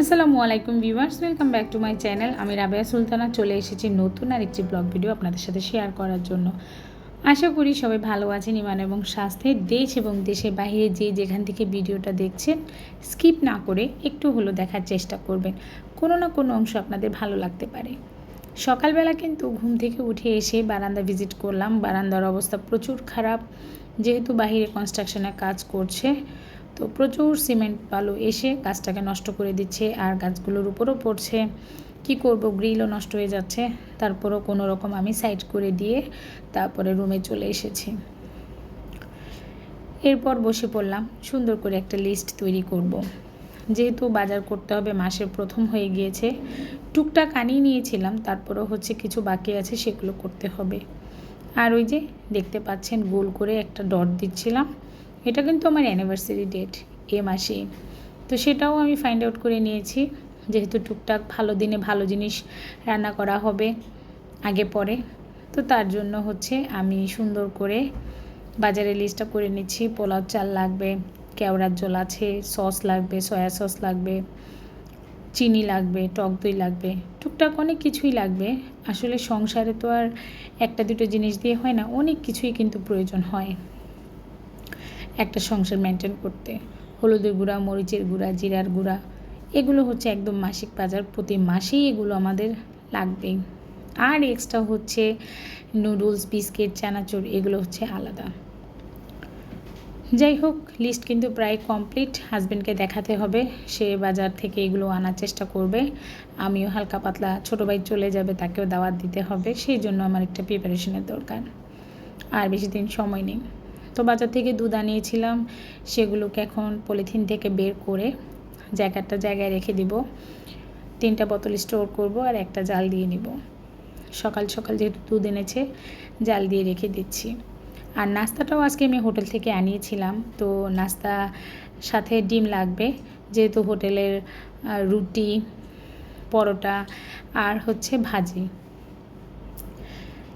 আসসালামু আলাইকুম viewers, welcome back to my channel. আমি রাবেয়া সুলতানা, চলে এসেছি নতুন আর একটি ব্লগ ভিডিও আপনাদের সাথে শেয়ার করার জন্য। আশা করি সবাই ভালো আছেন ইমান এবং স্বাস্থ্যের দেশ এবং দেশের বাইরে যে যেখান থেকে ভিডিওটা দেখছেন, স্কিপ না করে একটু হলো দেখার চেষ্টা করবেন। কোনো না কোনো অংশ আপনাদের ভালো লাগতে পারে। সকালবেলা কিন্তু ঘুম থেকে উঠে এসে বারান্দা ভিজিট করলাম। বারান্দার অবস্থা প্রচুর খারাপ, যেহেতু বাহিরে কনস্ট্রাকশনের কাজ করছে। তো প্রচুর সিমেন্ট বালু এসে গাছটাকে নষ্ট করে দিচ্ছে আর গাছগুলোর উপরও পড়ছে। কি করব? গ্রিলও নষ্ট হয়ে যাচ্ছে। তারপরও কোনো রকম আমি সাইড করে দিয়ে তারপরে রুমে চলে এসেছি। এরপর বসে পড়লাম, সুন্দর করে একটা লিস্ট তৈরি করব। যেহেতু বাজার করতে হবে, মাসের প্রথম হয়ে গিয়েছে, টুকটাক আনিয়ে নিয়েছিলাম, তারপরও হচ্ছে কিছু বাকি আছে, সেগুলো করতে হবে। আর ওই যে দেখতে পাচ্ছেন গোল করে একটা ডট দিচ্ছিলাম। এটা কিন্তু আমার অ্যানিভার্সারি ডেট এ মাসে। তো সেটাও আমি ফাইন্ড আউট করে নিয়েছি, যেহেতু টুকটাক ভালো দিনে ভালো জিনিস রান্না করা হবে আগে পরে। তো তার জন্য হচ্ছে আমি সুন্দর করে বাজারে লিস্টটা করে নিচ্ছি। পোলাও চাল লাগবে, কেওড়ার জল আছে সস লাগবে সয়া সস লাগবে, চিনি লাগবে, টক দই লাগবে, টুকটাক অনেক কিছুই লাগবে। আসলে সংসারে তো আর একটা দুটো জিনিস দিয়ে হয় না, অনেক কিছুই কিন্তু প্রয়োজন হয়। একটা সংসার মেনটেন করতে। হলুদের গুঁড়া, মরিচের গুঁড়া, জিরার গুঁড়া, এগুলো হচ্ছে একদম মাসিক বাজার। প্রতি মাসেই এগুলো আমাদের লাগবেই। আর এক্সট্রা হচ্ছে নুডলস বিস্কিট চানাচুর, এগুলো হচ্ছে আলাদা। যাই হোক লিস্ট কিন্তু প্রায় কমপ্লিট হাজব্যান্ডকে দেখাতে হবে, সে বাজার থেকে এগুলো আনার চেষ্টা করবে। আমিও হালকা পাতলা ছোটো ভাই চলে যাবে, তাকেও দাওয়াত দিতে হবে, সেই জন্য আমার একটা প্রিপারেশনের দরকার। আর বেশি দিন সময় নেই। তো বাজার থেকে দুধ আনিয়েছিলাম, সেগুলোকে এখন পলিথিন থেকে বের করে জায়গাটা জায়গায় রেখে দিব। তিনটা বোতল স্টোর করব আর একটা জাল দিয়ে নিব। সকাল সকাল যেহেতু দুধ এনেছে, জাল দিয়ে রেখে দিচ্ছি। আর নাস্তাটাও আজকে আমি হোটেল থেকে আনিয়েছিলাম, তো নাস্তা সাথে ডিম লাগবে, যেহেতু হোটেলের রুটি, পরোটা আর হচ্ছে ভাজি।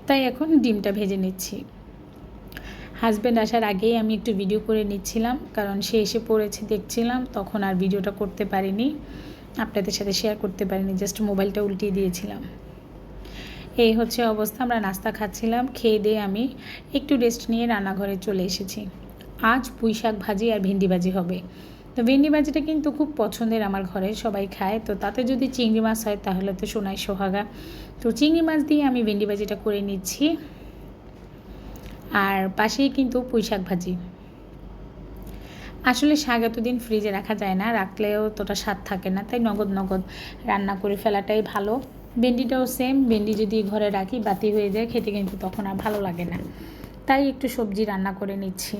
তাই এখন ডিমটা ভেজে নিচ্ছি। হাজব্যান্ড আসার আগেই আমি একটু ভিডিও করে নিচ্ছিলাম, কারণ সে এসে পড়েছে, দেখছিলাম, তখন আর ভিডিওটা করতে পারিনি। আপনাদের সাথে শেয়ার করতে পারিনি জাস্ট মোবাইলটা উল্টিয়ে দিয়েছিলাম। এই হচ্ছে অবস্থা, আমরা নাস্তা খাচ্ছিলাম, খেয়ে দিয়ে আমি একটু রেস্ট নিয়ে রান্নাঘরে চলে এসেছি। আজ পুঁই শাক ভাজি আর ভেন্ডি ভাজি হবে। তো ভেন্ডি ভাজিটা কিন্তু খুব পছন্দের আমার ঘরে, সবাই খায়। তো তাতে যদি চিংড়ি মাছ হয়, তাহলে তো সোনাই সোহাগা। তো চিংড়ি মাছ দিয়ে আমি ভেন্ডি ভাজিটা করে নিচ্ছি। আর পাশেই কিন্তু পুঁই শাক ভাজি। আসলে শাক এতদিন ফ্রিজে রাখা যায় না, রাখলেও তোটা স্বাদ থাকে না, তাই নগদ নগদ রান্না করে ফেলাটাই ভালো। ভেন্ডিটাও সেম ভেন্ডি যদি ঘরে রাখি বাতি হয়ে যায়, খেতে কিন্তু তখন আর ভালো লাগে না। তাই একটু সবজি রান্না করে নিচ্ছি।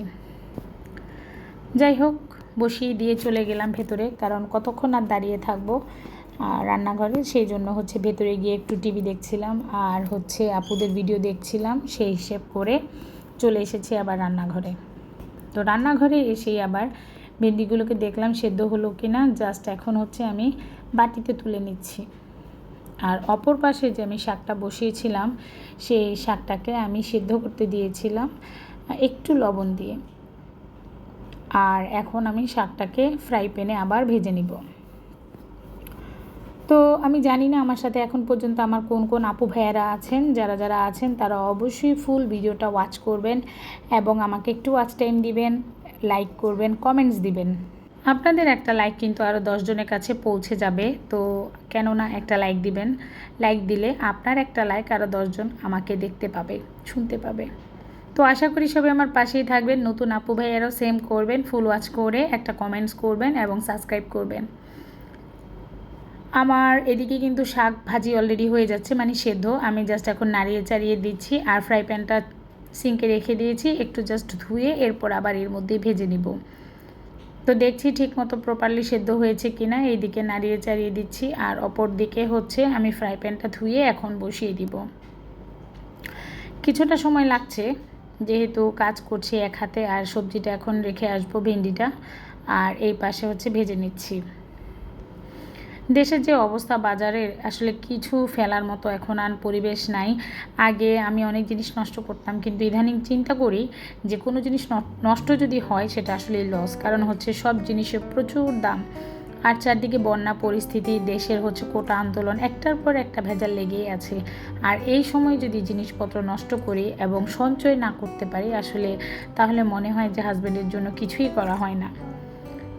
যাই হোক বসিয়ে দিয়ে চলে গেলাম ভেতরে, কারণ কতক্ষণ আর দাঁড়িয়ে থাকব রান্নাঘরে, সেই জন্য হচ্ছে ভেতরে গিয়ে একটু টিভি দেখছিলাম, আর হচ্ছে আপুদের ভিডিও দেখছিলাম, সেই হিসেব করে চলে এসেছি আবার রান্নাঘরে। তো রান্নাঘরে এসেই আবার ভেন্ডিগুলোকে দেখলাম সেদ্ধ হলো কি না জাস্ট এখন হচ্ছে আমি বাটিতে তুলে নিচ্ছি। আর অপর পাশে যে আমি শাকটা বসিয়েছিলাম, সেই শাকটাকে আমি সিদ্ধ করতে দিয়েছিলাম, একটু লবণ দিয়ে। আর এখন আমি শাকটাকে ফ্রাই প্যানে আবার ভেজে নিব। তো আমি জানি না আমার সাথে এখন পর্যন্ত আমার কোন কোন আপু ভাইয়ারা আছেন, যারা যারা আছেন তারা অবশ্যই ফুল ভিডিওটা ওয়াচ করবেন এবং আমাকে একটু ওয়াচ টাইম দিবেন লাইক করবেন কমেন্টস দিবেন। আপনাদের একটা লাইক কিন্তু আরও দশজনের কাছে পৌঁছে যাবে, তো কেননা একটা লাইক দিবেন। লাইক দিলে আপনার একটা লাইক আরও দশজন আমাকে দেখতে পাবে, শুনতে পাবে। তো আশা করি সবাই আমার পাশেই থাকবেন, নতুন আপু ভাইয়ারাও সেম করবেন ফুল ওয়াচ করে একটা কমেন্টস করবেন এবং সাবস্ক্রাইব করবেন। আমার এদিকে কিন্তু শাক ভাজি অলরেডি হয়ে যাচ্ছে মানে সেদ্ধ। আমি জাস্ট এখন নাড়িয়ে চাড়িয়ে দিচ্ছি আর ফ্রাই প্যানটা সিঙ্কে রেখে দিয়েছি, একটু জাস্ট ধুয়ে এরপর আবার এর মধ্যেই ভেজে নিব। তো দেখছি ঠিক মতো প্রপারলি সেদ্ধ হয়েছে কি না এইদিকে নাড়িয়ে চাড়িয়ে দিচ্ছি আর অপর দিকে হচ্ছে আমি ফ্রাই প্যানটা ধুয়ে এখন বসিয়ে দিব। কিছুটা সময় লাগছে, যেহেতু কাজ করছি এক হাতে আর সবজিটা এখন রেখে আসব ভেন্ডিটা, আর এই পাশে হচ্ছে ভেজে নিচ্ছি। দেশের যে অবস্থা বাজারের, আসলে কিছু ফেলার মতো এখন আর পরিবেশ নাই। আগে আমি অনেক জিনিস নষ্ট করতাম, কিন্তু ইদানিং চিন্তা করি যে কোনো জিনিস নষ্ট যদি হয় সেটা আসলে লস কারণ হচ্ছে সব জিনিসের প্রচুর দাম। আর চারদিকে বন্যা পরিস্থিতি, দেশের হচ্ছে কোটা আন্দোলন, একটার পর একটা ভেজাল লেগেই আছে। আর এই সময় যদি জিনিসপত্র নষ্ট করি এবং সঞ্চয় না করতে পারি আসলে, তাহলে মনে হয় যে হাজব্যান্ডের জন্য কিছুই করা হয় না।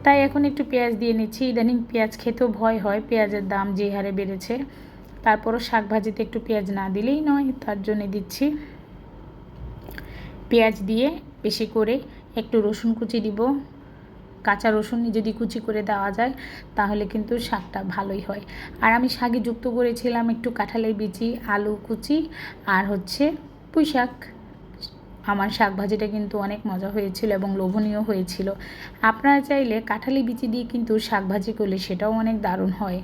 তাই এখন একটু পেঁয়াজ দিয়ে নিচ্ছি। ইদানিং পেঁয়াজ খেতেও ভয় হয়, পেঁয়াজের দাম যে হারে বেড়েছে। তারপরও শাক ভাজিতে একটু পেঁয়াজ না দিলেই নয়, তার জন্যে দিচ্ছি। পেঁয়াজ দিয়ে বেশি করে একটু রসুন কুচি দিব। কাঁচা রসুন যদি কুচি করে দেওয়া যায়, তাহলে কিন্তু শাকটা ভালোই হয়। আর আমি শাকে যুক্ত করেছিলাম একটু কাঁঠালের বিচি, আলু কুচি আর হচ্ছে পুঁই শাক আমার শাক ভাজিটা কিন্তু অনেক মজা হয়েছিল এবং লোভনীয় হয়েছিল। আপনারা চাইলে কাঁঠালি বিচি দিয়ে কিন্তু শাক ভাজি করলে সেটাও অনেক দারুণ হয়।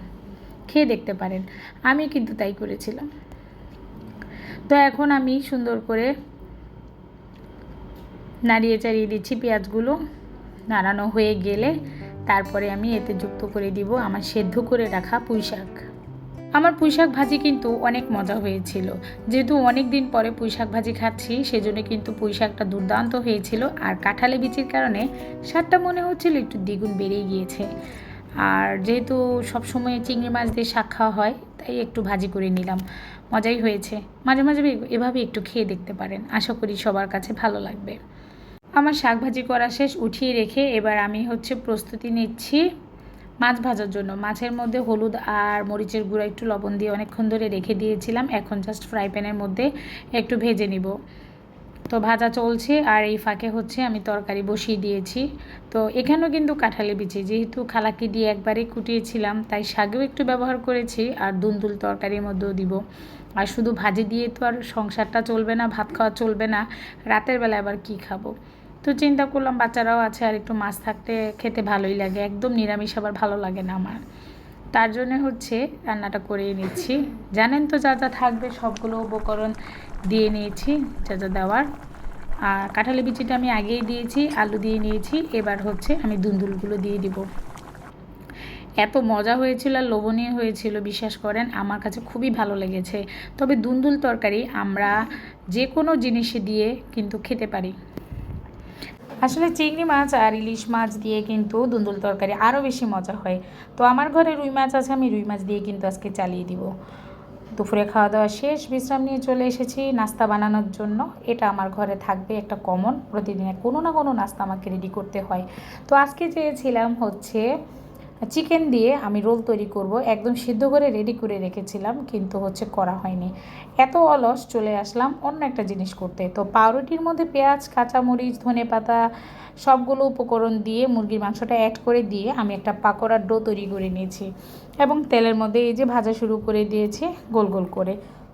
খেয়ে দেখতে পারেন। আমি কিন্তু তাই করেছিলাম। তো এখন আমি সুন্দর করে নাড়িয়ে চাড়িয়ে দিচ্ছি পেঁয়াজগুলো। নাড়ানো হয়ে গেলে তারপরে আমি এতে যুক্ত করে দিব আমার সেদ্ধ করে রাখা পুঁই শাক আমার পুঁইশাক ভাজি কিন্তু অনেক মজা হয়েছিল। যেহেতু অনেক দিন পরে পুঁইশাক ভাজি খাচ্ছি, সেজন্য কিন্তু পুঁইশাকটা দুর্দান্ত হয়েছিল আর কাঁঠালে বিচির কারণে স্বাদটা মনে হচ্ছিল একটু দ্বিগুণ বেড়েই গিয়েছে। আর যেহেতু সবসময় চিংড়ি মাছ দিয়ে শাক খাওয়া হয়, তাই একটু ভাজি করে নিলাম। মজাই হয়েছে। মাঝে মাঝে এভাবে একটু খেয়ে দেখতে পারেন। আশা করি সবার কাছে ভালো লাগবে। আমার শাক ভাজি করা শেষ, উঠিয়ে রেখে এবার আমি হচ্ছে প্রস্তুতি নিচ্ছি। মাছ ভাজার জন্য। মাছের মধ্যে হলুদ আর মরিচের গুঁড়ো একটু লবণ দিয়ে অনেকক্ষণ ধরে রেখে দিয়েছিলাম। এখন জাস্ট ফ্রাই প্যানের মধ্যে একটু ভেজে নিব। তো ভাজা চলছে আর এই ফাঁকে হচ্ছে আমি তরকারি বসিয়ে দিয়েছি। তো এখানেও কিন্তু কাঁঠালি বিচি যেহেতু খালাকি দিয়ে একবারে কুটিয়েছিলাম, তাই শাকেও একটু ব্যবহার করেছি আর দুন্দুল তরকারির মধ্যেও দিব। আর শুধু ভাজি দিয়ে তো আর সংসারটা চলবে না, ভাত খাওয়া চলবে না, রাতের বেলা আবার কি খাব? তো চিন্তা করলাম বাচ্চারাও আছে আর একটু মাছ থাকতে খেতে ভালোই লাগে, একদম নিরামিষ, আবার ভালো লাগে না আমার। তার জন্য হচ্ছে রান্নাটা করেই নিচ্ছি। জানেন তো যা যা থাকবে সবগুলো উপকরণ দিয়ে নিয়েছি, যা যা দেওয়ার। আর কাঁঠালি বিচিটা আমি আগেই দিয়েছি, আলু দিয়ে নিয়েছি, এবার হচ্ছে আমি দুন্দুলগুলো দিয়ে দিব। এত মজা হয়েছিল আর লোভনীয় হয়েছিল, বিশ্বাস করেন, আমার কাছে খুবই ভালো লেগেছে। তবে দুন্দুল তরকারি আমরা যে কোনো জিনিসে দিয়ে কিন্তু খেতে পারি। আসলে চিংড়ি মাছ আর ইলিশ মাছ দিয়ে কিন্তু দুন্দুল তরকারি আরও বেশি মজা হয়। তো আমার ঘরে রুই মাছ আছে, আমি রুই মাছ দিয়ে কিন্তু আজকে চালিয়ে দিব। দুপুরে খাওয়া দাওয়া শেষ, বিশ্রাম নিয়ে চলে এসেছি নাস্তা বানানোর জন্য। এটা আমার ঘরে থাকবে একটা কমন প্রতিদিনের কোনো না কোনো নাস্তা আমাকে রেডি করতে হয়। তো আজকে চেয়েছিলাম হচ্ছে চিকেন দিয়ে আমি রোল তৈরি করব। একদম সিদ্ধ করে রেডি করে রেখেছিলাম, কিন্তু হচ্ছে করা হয়নি। এত অলস চলে আসলাম অন্য একটা জিনিস করতে। তো পাউরুটির মধ্যে পেঁয়াজ, কাঁচামরিচ, ধনে পাতা সবগুলো উপকরণ দিয়ে, মুরগির মাংসটা অ্যাড করে দিয়ে আমি একটা পাকোড়ার ডো তৈরি করে নিয়েছি এবং তেলের মধ্যে এই যে ভাজা শুরু করে দিয়েছি, গোল গোল করে।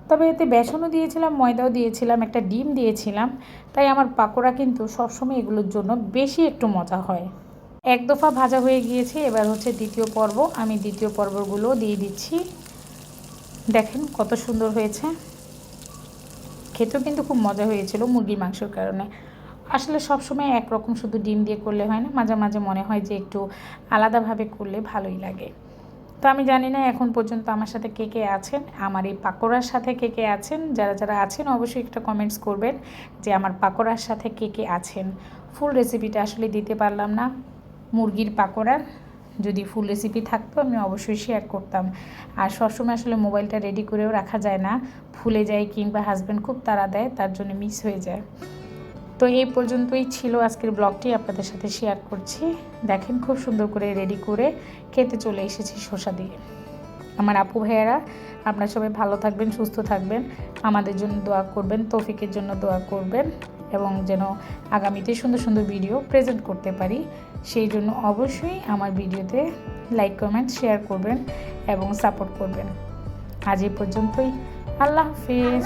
তবে এতে বেসনও দিয়েছিলাম, ময়দাও দিয়েছিলাম, একটা ডিম দিয়েছিলাম। তাই আমার পাকোড়া কিন্তু সবসময় এগুলোর জন্য বেশি একটু মজা হয়। এক দফা ভাজা হয়ে গিয়েছে, এবার হচ্ছে দ্বিতীয় পর্ব। আমি দ্বিতীয় পর্বগুলো দিয়ে দিচ্ছি। দেখেন কত সুন্দর হয়েছে। খেতেও কিন্তু খুব মজা হয়েছিল মুরগির মাংসের কারণে। আসলে সবসময় একরকম শুধু ডিম দিয়ে করলে হয় না, মাঝে মাঝে মনে হয় যে একটু আলাদাভাবে করলে ভালোই লাগে। তো আমি জানি না এখন পর্যন্ত আমার সাথে কে কে আছেন, আমার এই পাকোড়ার সাথে কে কে আছেন, যারা যারা আছেন অবশ্যই একটা কমেন্টস করবেন যে আমার পাকোড়ার সাথে কে কে আছেন। ফুল রেসিপিটা আসলে দিতে পারলাম না। মুরগির পাকোড়ার যদি ফুল রেসিপি থাকতো, আমি অবশ্যই শেয়ার করতাম। আর সবসময় আসলে মোবাইলটা রেডি করেও রাখা যায় না। ভুলে যায় কিংবা হাজব্যান্ড খুব তাড়া দেয়, তার জন্য মিস হয়ে যায়। তো এই পর্যন্তই ছিল আজকের ব্লগটি আপনাদের সাথে শেয়ার করছি। দেখেন খুব সুন্দর করে রেডি করে খেতে চলে এসেছি শসা দিয়ে। আমার আপু ভাইয়েরা, আপনারা সবাই ভালো থাকবেন, সুস্থ থাকবেন। আমাদের জন্য দোয়া করবেন, তৌফিকের জন্য দোয়া করবেন। এবং যেন আগামীতে সুন্দর সুন্দর ভিডিও প্রেজেন্ট করতে পারি। সেই জন্য অবশ্যই আমার ভিডিওতে লাইক কমেন্ট শেয়ার করবেন এবং সাপোর্ট করবেন। আজ এই পর্যন্তই। আল্লাহ হাফিজ।